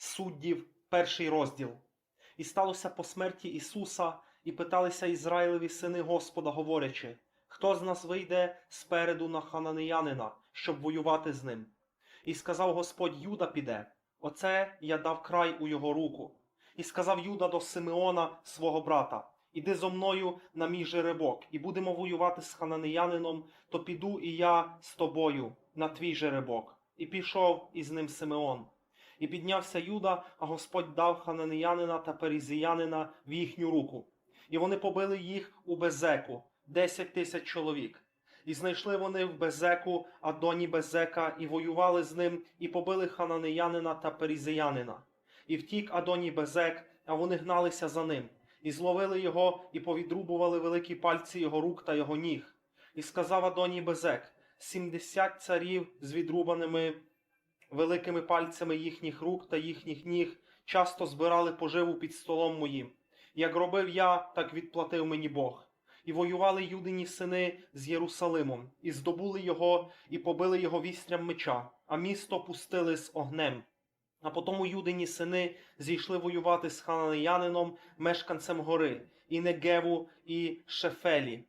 Суддів, перший розділ. І сталося по смерті Ісуса, і питалися Ізраїлеві сини Господа, говорячи, хто з нас вийде спереду на хананеянина, щоб воювати з ним? І сказав Господь, Юда піде, оце я дав край у його руку. І сказав Юда до Симеона, свого брата, іди зо мною на мій жеребок, і будемо воювати з хананеянином, то піду і я з тобою на твій жеребок. І пішов із ним Симеон. І піднявся Юда, а Господь дав хананеянина та перізіянина в їхню руку. І вони побили їх у Безеку, десять тисяч чоловік. І знайшли вони в Безеку Адоні Безека, і воювали з ним, і побили хананеянина та перізіянина. І втік Адоні Безек, а вони гналися за ним, і зловили його, і повідрубували великі пальці його рук та його ніг. І сказав Адоні Безек: сімдесят царів з відрубаними великими пальцями їхніх рук та їхніх ніг часто збирали поживу під столом моїм. Як робив я, так відплатив мені Бог. І воювали юдині сини з Єрусалимом, і здобули його, і побили його вістрям меча, а місто пустили з огнем. А потому юдині сини зійшли воювати з хананеянином, мешканцем гори, і Негеву, і Шефелі.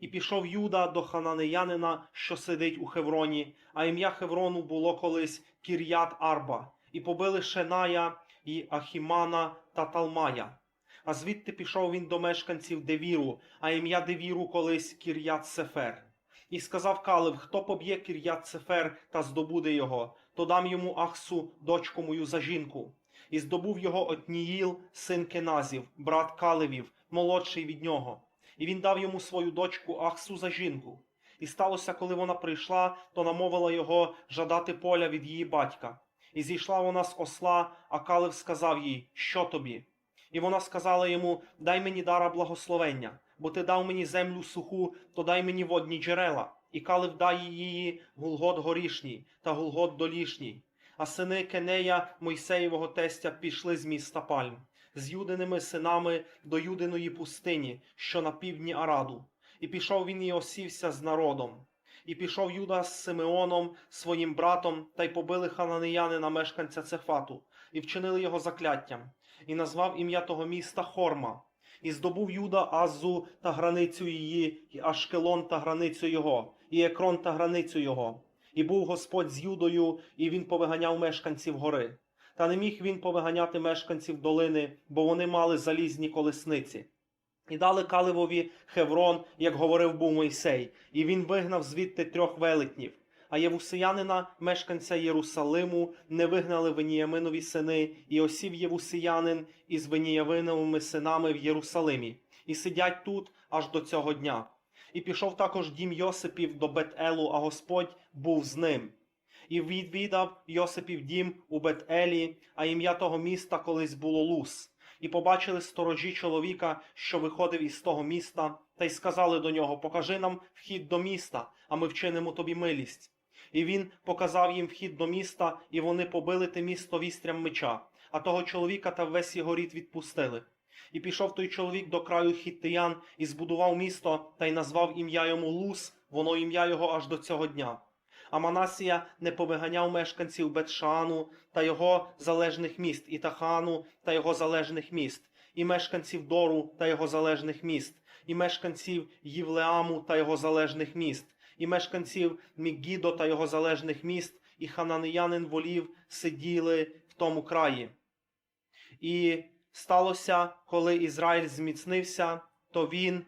І пішов Юда до хананеянина, що сидить у Хевроні, а ім'я Хеврону було колись Кір'ят Арба, і побили Шеная, і Ахімана та Талмая. А звідти пішов він до мешканців Девіру, а ім'я Девіру колись Кір'ят Сефер. І сказав Калив, хто поб'є Кір'ят Сефер та здобуде його, то дам йому Ахсу, дочку мою за жінку. І здобув його Отніїл, син Кеназів, брат Каливів, молодший від нього. І він дав йому свою дочку Ахсу за жінку. І сталося, коли вона прийшла, то намовила його жадати поля від її батька. І зійшла вона з осла, а Калив сказав їй, що тобі? І вона сказала йому: Дай мені дара благословення, бо ти дав мені землю суху, то дай мені водні джерела. І Калив дає її Гулгот горішній та Гулгот долішній. А сини Кенея, Мойсеєвого тестя, пішли з міста Пальм, з юдиними синами до юдиної пустині, що на півдні Араду. І пішов він і осівся з народом. І пішов Юда з Симеоном, своїм братом, та й побили хананеянина мешканця Цефату, і вчинили його закляттям, і назвав ім'я того міста Хорма. І здобув Юда Азу та границю її, і Ашкелон та границю його, і Екрон та границю його. І був Господь з Юдою, і він повиганяв мешканців гори. Та не міг він повиганяти мешканців долини, бо вони мали залізні колесниці. І дали Каливові Хеврон, як говорив був Мойсей, і він вигнав звідти трьох велетнів. А Євусиянина, мешканця Єрусалиму, не вигнали Веніяминові сини, і осів Євусиянин із Веніяминовими синами в Єрусалимі, і сидять тут аж до цього дня. І пішов також дім Йосипів до Бет-Елу, а Господь був з ним. І відвідав Йосипів дім у Бет-Елі, а ім'я того міста колись було Лус. І побачили сторожі чоловіка, що виходив із того міста, та й сказали до нього: Покажи нам вхід до міста, а ми вчинимо тобі милість. І він показав їм вхід до міста, і вони побили те місто вістрям меча, а того чоловіка та весь його рід відпустили. І пішов той чоловік до краю хіттиян і збудував місто та й назвав ім'я йому Лус, воно ім'я його аж до цього дня. А Манасія не повиганяв мешканців Бетшану та його залежних міст, і Тахану та його залежних міст, і мешканців Дору та його залежних міст, і мешканців Євлеаму та його залежних міст, і мешканців Мігідо та його залежних міст, і хананеянин волів сиділи в тому краї. І сталося, коли Ізраїль зміцнився, то він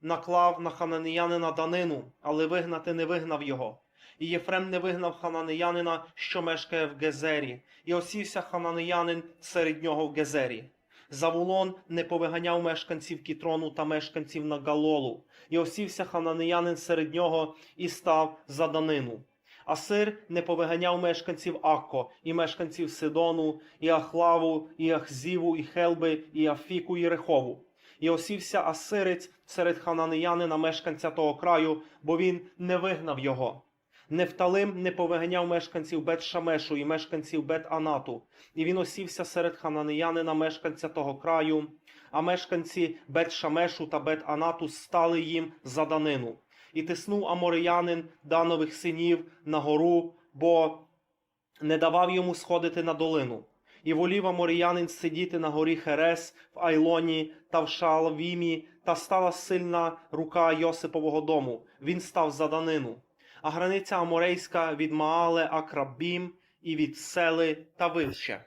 наклав на хананеянина данину, але вигнати не вигнав його. І Єфрем не вигнав хананеянина, що мешкає в Гезері, і осівся хананеянин серед нього в Гезері. Завулон не повиганяв мешканців Кітрону та мешканців Нагалолу, і осівся хананеянин серед нього і став за данину. Асир не повиганяв мешканців Акко, і мешканців Сидону, і Ахлаву, і Ахзіву, і Хелби, і Афіку, і Рехову. І осівся Асирець серед хананеянина мешканця того краю, бо він не вигнав його. Нефталим не повиганяв мешканців Бет-Шамешу і мешканців Бет-Анату, і він осівся серед хананеянина мешканця того краю, а мешканці Бет-Шамешу та Бет-Анату стали їм за данину. І тиснув амореянин данових синів на гору, бо не давав йому сходити на долину. І волів аморіянин сидіти на горі Херес, в Айлоні та в Шаалвімі, та стала сильна рука Йосипового дому. Він став за данину. А границя Аморейська від Маале Акрабім і від Сели та вище.